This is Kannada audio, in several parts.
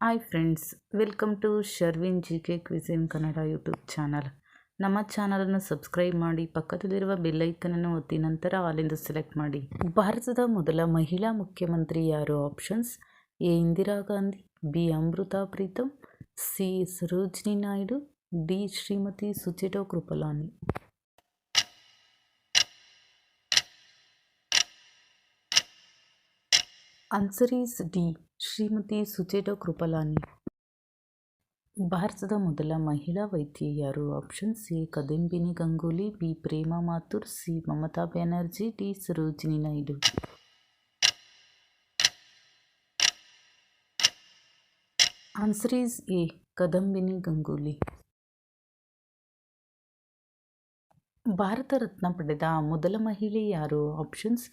Hi friends welcome to Sharvin G K cuisine Kannada YouTube channel ನಮ್ಮ ಚಾನಲನ್ನು ಸಬ್ಸ್ಕ್ರೈಬ್ ಮಾಡಿ, ಪಕ್ಕದಲ್ಲಿರುವ ಬೆಲ್ಲೈಕನನ್ನು ಒತ್ತಿ, ನಂತರ ಆಲಿಂದ ಸೆಲೆಕ್ಟ್ ಮಾಡಿ. ಭಾರತದ ಮೊದಲ ಮಹಿಳಾ ಮುಖ್ಯಮಂತ್ರಿ ಯಾರು? Options A Indira Gandhi, B Amrita Pritam, C Sarojini Naidu, D Shrimati Sucheta Kripalani. Answer is D Shrimati Sucheta Kripalani. ಭಾರತದ ಮೊದಲ ಮಹಿಳಾ ವೈದ್ಯ ಯಾರು? Option C Kadambini Ganguly. B Prema Mathur. C Mamata Banerjee. D Sarojini Naidu. Answer is A Kadambini Ganguly. Bharat Ratna ಪಡೆದ ಮೊದಲ ಮಹಿಳೆ ಯಾರು? Options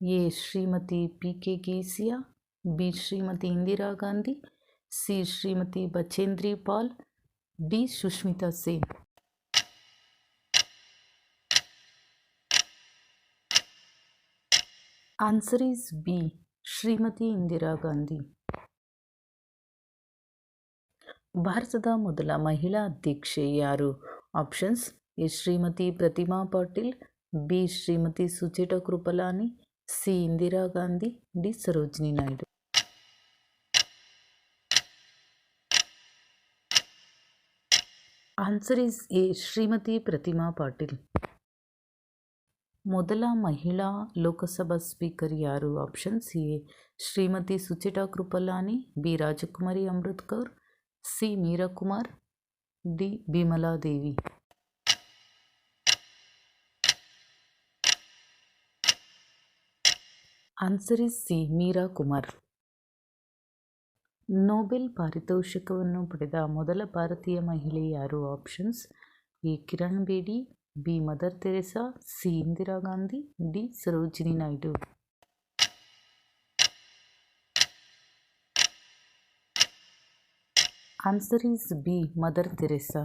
A. Shrimati P. K. ಗೇಸಿಯಾ B. Shrimati Indira Gandhi, C. Shrimati Bachendri Pal, D. Sushmita Sen. Answer is B. Shrimati Indira Gandhi. ಭಾರತದ ಮೊದಲ ಮಹಿಳಾ ಅಧ್ಯಕ್ಷೆ ಯಾರು? Options A. Shrimati Pratima Patil, B. Shrimati Sucheta Kripalani C Indira Gandhi, D Sarojini Naidu. Answer is A Shrimati Pratima Patil. ಮೊದಲ ಮಹಿಳಾ ಲೋಕಸಭಾ ಸ್ಪೀಕರ್ ಯಾರು? Options A Shrimati Suchita Kripalani, B Rajkumari Amrit Kaur C Meira Kumar D Bimla Devi answer is C. Meira Kumar. Nobel ಪಾರಿತೋಷಿಕವನ್ನು ಪಡೆದ ಮೊದಲ ಭಾರತೀಯ ಮಹಿಳೆ ಯಾರು? Options A. Kiran Bedi, B. Mother Teresa, C. Indira Gandhi, D. Sarojini Naidu. Answer is B. Mother Teresa.